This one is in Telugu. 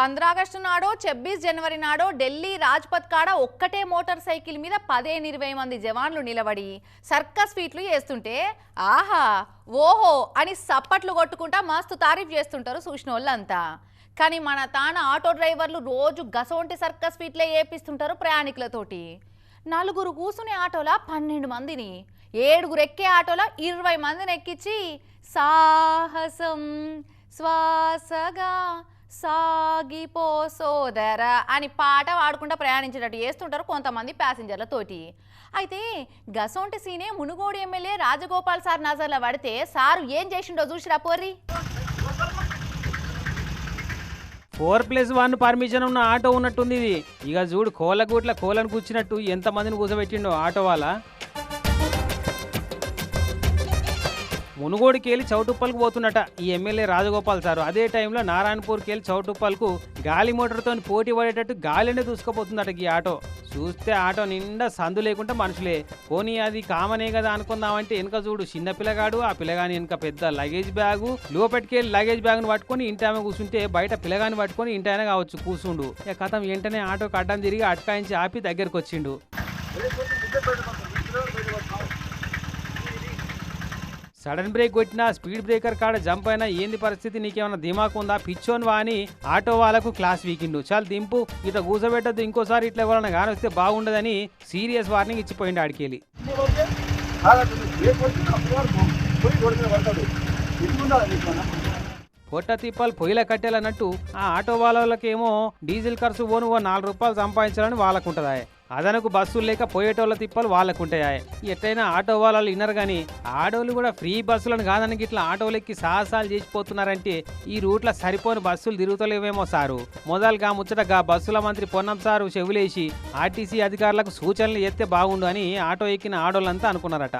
పంద్రాగస్టు నాడో ఛబ్బీస్ జనవరి నాడో ఢిల్లీ రాజ్పథ్ కాడ ఒక్కటే మోటార్ సైకిల్ మీద పదిహేను ఇరవై మంది జవాన్లు నిలబడి సర్కస్ ఫీట్లు చేస్తుంటే ఆహా ఓహో అని సప్పట్లు కొట్టుకుంటా మస్తు తారీఫ్ చేస్తుంటారు చూసిన వాళ్ళంతా కానీ మన తాన ఆటో డ్రైవర్లు రోజు గసొంటి సర్కస్ ఫీట్లే ఏపిస్తుంటారు ప్రయాణికులతోటి. నలుగురు కూసునే ఆటోలా పన్నెండు మందిని ఏడుగురు ఎక్కే ఆటోలా ఇరవై మందిని ఎక్కించి సాహసం శ్వాసగా సాగిపో సోదర అని పాట పాడుకుంటా ప్రయాణించేటట్టు చేస్తుంటారు కొంతమంది ప్యాసింజర్లతోటి అయితే గసొంటి సీనే మునుగోడు ఎమ్మెల్యే రాజగోపాల్ సార్ నజర్లో పడితే సారు ఏం చేసిండో చూసిరా పోర్రి? ఫోర్ ప్లస్ వన్ పర్మిషన్ ఉన్న ఆటో ఉన్నట్టుంది ఇది. ఇక చూడు కోలగూట్ల కోలను కూర్చున్నట్టు ఎంతమందిని కూర్చోబెట్టిండో ఆటో వాళ్ళ. మునుగోడికి వెళ్ళి పోతున్నట ఈ ఎమ్మెల్యే రాజగోపాల్ సారు. అదే టైంలో నారాయణపూర్కి వెళ్ళి చౌటుప్పల్కు గాలి మోటార్తో పోటీ పడేటట్టు గాలినే దూసుకుపోతుందట ఈ ఆటో. చూస్తే ఆటో నిండా సందు లేకుండా మనుషులే. పోనీ అది కామనే కదా అనుకుందామంటే వెనక చూడు చిన్న పిల్లగాడు ఆ పిల్లగాని వెనక పెద్ద లగేజ్ బ్యాగు. లోపలికెళ్ళి లగేజ్ బ్యాగ్ను పట్టుకొని ఇంటి ఆమె కూర్చుంటే బయట పిల్లగాని పట్టుకొని ఇంటి ఆయన కావచ్చు కూర్చుండు ఇక కథం వెంటనే ఆటోకి అడ్డం తిరిగి అటకాయించి ఆపి దగ్గరకు వచ్చిండు సడన్ బ్రేక్ కొట్టినా స్పీడ్ బ్రేకర్ కాడ జంప్ అయినా ఏంది పరిస్థితి? నీకేమైనా దిమాకు ఉందా? పిచ్చోన్ వా అని ఆటో వాళ్ళకు క్లాస్ వీకిండు. చాలు దింపు. ఇట్లా కూసబెట్టద్దు. ఇంకోసారి ఇట్లా ఎవరైనా కానీ వస్తే బాగుండదని సీరియస్ వార్నింగ్ ఇచ్చిపోయిండు ఆడికెళ్ళి. పొట్ట తిప్పలు పొయ్యిల కట్టేలన్నట్టు ఆ ఆటో వాళ్ళకేమో డీజిల్ ఖర్చు పోను ఓ నాలుగు రూపాయలు సంపాదించాలని వాళ్ళకుంటుందా అదనకు బస్సులు లేక పోయేటోళ్ళ తిప్పాలు వాళ్ళకుంటాయా ఎట్టయినా ఆటో వాళ్ళు వినరు కానీ ఆటోలు కూడా ఫ్రీ బస్సులను కాదనకి ఇట్లా ఆటోలెక్కి సాహసాలు చేసిపోతున్నారంటే ఈ రూట్లో సరిపోని బస్సులు తిరుగుతలేవేమో సారు. మొదలుగా ముచ్చటగా బస్సుల మంత్రి పొన్నం సారు చెవులేసి ఆర్టీసీ అధికారులకు సూచనలు ఎత్తే బాగుండు అని ఆటో ఎక్కిన ఆడోళ్ళంతా అనుకున్నారట.